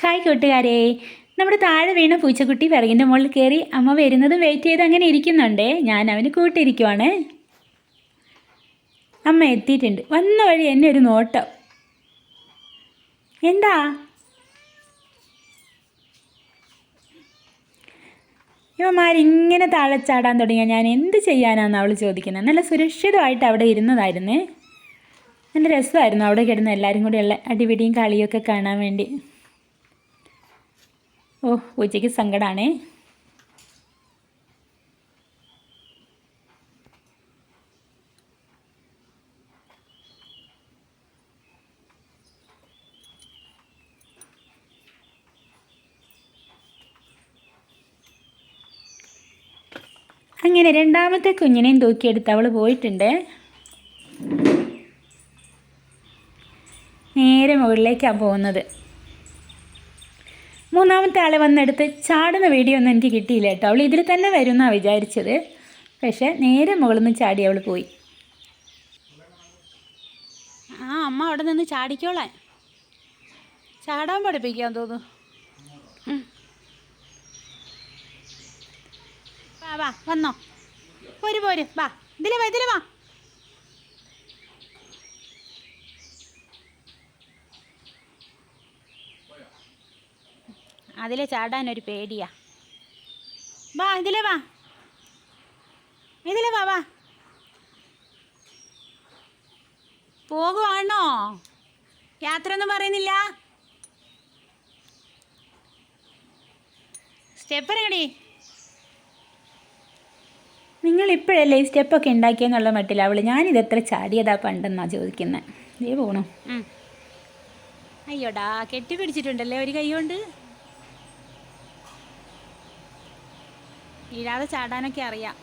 Hi കൂട്ടുകാരെ. നമ്മുടെ താഴെ വീണ പൂച്ചക്കുട്ടി വിറകിന്റെ മുകളിൽ കയറി അമ്മ വരുന്നത് വെയിറ്റ് ചെയ്ത് അങ്ങനെ ഇരിക്കുന്നുണ്ടേ. ഞാൻ അവന് കൂട്ടിയിരിക്കുവാണ്. അമ്മ എത്തിയിട്ടുണ്ട്. വന്ന വഴി എന്നെ ഒരു നോട്ടം. എന്താ? ഇവന്മാരിങ്ങനെ താഴെ തുടങ്ങിയാൽ ഞാൻ എന്ത് ചെയ്യാനാന്ന് അവൾ ചോദിക്കുന്നത് നല്ല സുരക്ഷിതമായിട്ട് അവിടെ ഇരുന്നതായിരുന്നേ. നല്ല രസമായിരുന്നു അവിടെ കിടന്ന് എല്ലാവരും ഉള്ള അടിപിടിയും കളിയൊക്കെ കാണാൻ വേണ്ടി. ഓ ഉച്ചയ്ക്ക് സങ്കടമാണേ അങ്ങനെ രണ്ടാമത്തെ കുഞ്ഞിനെയും തൂക്കിയെടുത്ത് അവൾ പോയിട്ടുണ്ട്. നേരെ മുകളിലേക്കാണ് പോകുന്നത്. മൂന്നാമത്തെ ആളെ വന്നെടുത്ത് ചാടുന്ന വീഡിയോ ഒന്നും എനിക്ക് കിട്ടിയില്ല കേട്ടോ. അവൾ ഇതിൽ തന്നെ വരുമെന്നാണ് വിചാരിച്ചത്. പക്ഷേ നേരെ മുകളിൽ നിന്ന് ചാടി അവൾ പോയി. ആ അമ്മ അവിടെ നിന്ന് ചാടിക്കോളാൻ ചാടാൻ പഠിപ്പിക്കാൻ തോന്നുന്നു. വാ വാ വന്നോ. പോര് പോര്. വാ ഇതിലെ വാ വാ. അതിലെ ചാടാൻ ഒരു പേടിയാ. വാ ഇതിലെ വാ. ഇതിലെ വാ വാ. പോകുവാണോ യാത്ര ഒന്നും പറയുന്നില്ല. സ്റ്റെപ്പ് ഇറങ്ങടി നിങ്ങൾ ഇപ്പോഴല്ലേ ഈ സ്റ്റെപ്പൊക്കെ ഉണ്ടാക്കിയെന്നുള്ള മട്ടില്ല അവൾ ഞാനിത് എത്ര ചാടിയതാ പണ്ടെന്നാ ചോദിക്കുന്നത് ദേ പോണു. അയ്യോടാ കെട്ടി പിടിച്ചിട്ടുണ്ടല്ലേ ഒരു കൈ കൊണ്ട്? വീഴാതെ ചാടാനൊക്കെ അറിയാം.